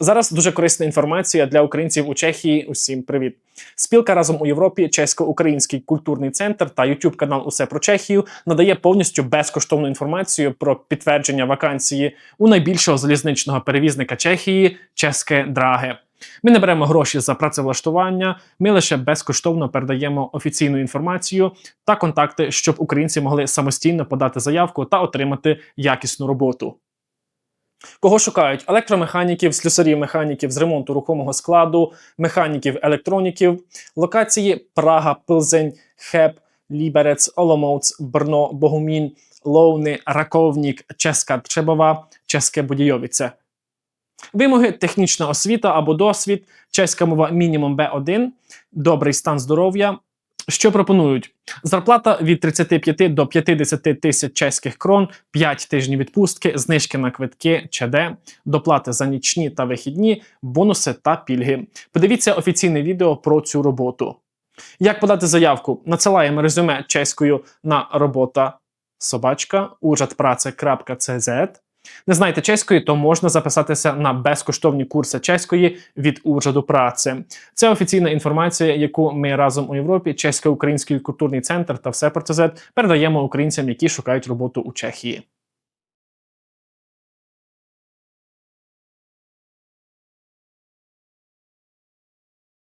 Зараз дуже корисна інформація для українців у Чехії. Усім привіт! Спілка разом у Європі, чесько-український культурний центр та youtube канал Усе про Чехію надає повністю безкоштовну інформацію про підтвердження вакансії у найбільшого залізничного перевізника Чехії Чеське Драге. Ми не беремо гроші за працевлаштування, ми лише безкоштовно передаємо офіційну інформацію та контакти, щоб українці могли самостійно подати заявку та отримати якісну роботу. Кого шукають електромеханіків, слюсарів механіків з ремонту рухомого складу, механіків, електроніків, локації Прага, Пилзень, Хеп, Ліберец, Оломоуц, Брно, Богумін, Ловни, Раковнік, Ческа Трчебова, Чеське Будійовіце. Вимоги технічна освіта або досвід, чеська мова мінімум B1, добрий стан здоров'я. Що пропонують? Зарплата від 35 до 50 тисяч чеських крон, 5 тижнів відпустки, знижки на квитки, ЧД, доплати за нічні та вихідні, бонуси та пільги. Подивіться офіційне відео про цю роботу. Як подати заявку? Надсилаємо резюме чеською на робота собачка urjadprace.cz. Не знаєте чеської, то можна записатися на безкоштовні курси чеської від уряду праці. Це офіційна інформація, яку ми разом у Європі, чесько-український культурний центр та все про передаємо українцям, які шукають роботу у Чехії.